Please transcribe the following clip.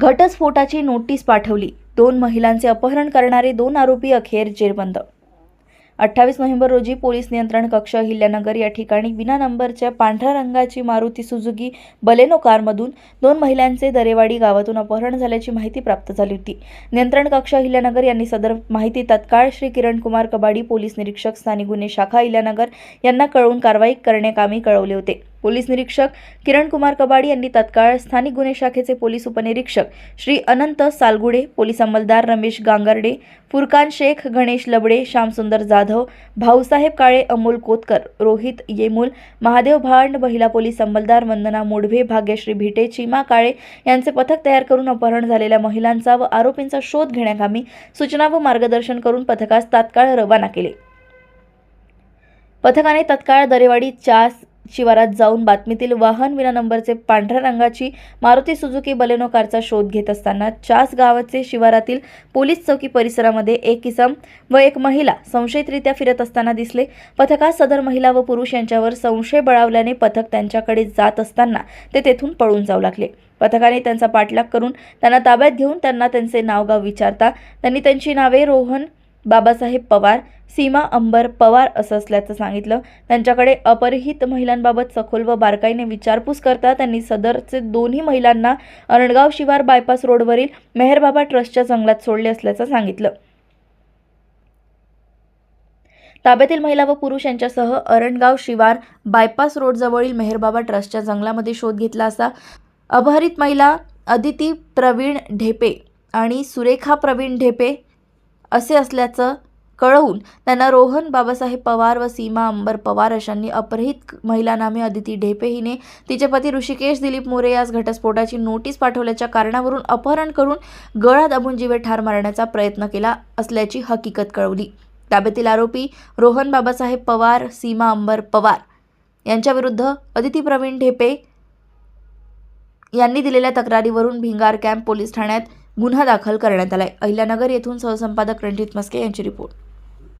घटस्फोटाची notice पाठवली. दोन महिलांचे अपहरण करणारे दोन आरोपी अखेर जेरबंद. अठ्ठावीस नोव्हेंबर रोजी पोलीस नियंत्रण कक्ष अहिल्यानगर या ठिकाणी विना नंबरच्या पांढऱ्या रंगाची मारुती सुजुकी बलेनो कारमधून दोन महिलांचे दरेवाडी गावातून अपहरण झाल्याची माहिती प्राप्त झाली होती. नियंत्रण कक्ष अहिल्यानगर यांनी सदर माहिती तत्काळ श्री किरण कुमार कबाडी पोलीस निरीक्षक स्थानिक गुन्हे शाखा अहिल्यानगर यांना कळवून कारवाई करण्याकामी कळवले होते. पोलीस निरीक्षक किरण कुमार कबाडी यांनी तत्काळ स्थानिक गुन्हे शाखेचे पोलीस उपनिरीक्षक श्री अनंत सालगुडे पोलीस अंमलदार रमेश गांगर्डे फुरकान शेख गणेश लबडे श्यामसुंदर जाधव भाऊसाहेब काळे अमोल कोतकर रोहित येमूल महादेव भांड महिला पोलीस अंमलदार वंदना मोडभे भाग्यश्री भिटे चिमा काळे यांचे पथक तयार करून अपहरण झालेल्या महिलांचा व आरोपींचा शोध घेण्याकामी सूचना व मार्गदर्शन करून पथकास तात्काळ रवाना केले. पथकाने तत्काळ दरेवाडी चास शिवारात जाऊन बातमीतील वाहन विना नंबरचे पांढऱ्या रंगाची मारुती सुझुकी बलेनो कारचा शोध घेत असताना चास गावाचे शिवारातील पोलीस चौकी परिसरामध्ये एक इसम व एक महिला संशयितरित्या फिरत असताना दिसले. पथकात सदर महिला व पुरुष यांच्यावर संशय बळावल्याने पथक त्यांच्याकडे जात असताना ते तेथून पळून जाऊ लागले. पथकाने त्यांचा पाठलाग करून त्यांना ताब्यात घेऊन त्यांना त्यांचे नावगाव विचारता त्यांनी त्यांची नावे रोहन बाबासाहेब पवार सीमा अंबर पवार असं असल्याचं सांगितलं. त्यांच्याकडे अपरिहित महिलांबाबत सखोल व बारकाईने विचारपूस करता त्यांनी सदरचे दोन्ही महिलांना अरणगाव शिवार बायपास रोडवरील मेहरबाबा ट्रस्टच्या जंगलात सोडले असल्याचं सांगितलं. ताब्यातील महिला व पुरुष यांच्यासह अरणगाव शिवार बायपास रोडजवळील मेहरबाबा ट्रस्टच्या जंगलामध्ये शोध घेतला असा अपहरित महिला अदिती प्रवीण ढेपे आणि सुरेखा प्रवीण ढेपे असे असल्याचं कळवून त्यांना रोहन बाबासाहेब पवार व सीमा अंबर पवार अशांनी अपहरित महिला नामे अदिती ढेपे हिने तिचे पती ऋषिकेश दिलीप मोरे यास घटस्फोटाची नोटीस पाठवल्याच्या कारणावरून अपहरण करून गळा दाबून जीवे ठार मारण्याचा प्रयत्न केला असल्याची हकीकत कळवली. ताब्यातील आरोपी रोहन बाबासाहेब पवार सीमा अंबर पवार यांच्याविरुद्ध अदिती प्रवीण ढेपे यांनी दिलेल्या तक्रारीवरून भिंगार कॅम्प पोलीस ठाण्यात गुन्हा दाखल करण्यात आला आहे अहिल्यानगर येथून सहसंपादक रणजित मस्के यांची रिपोर्ट.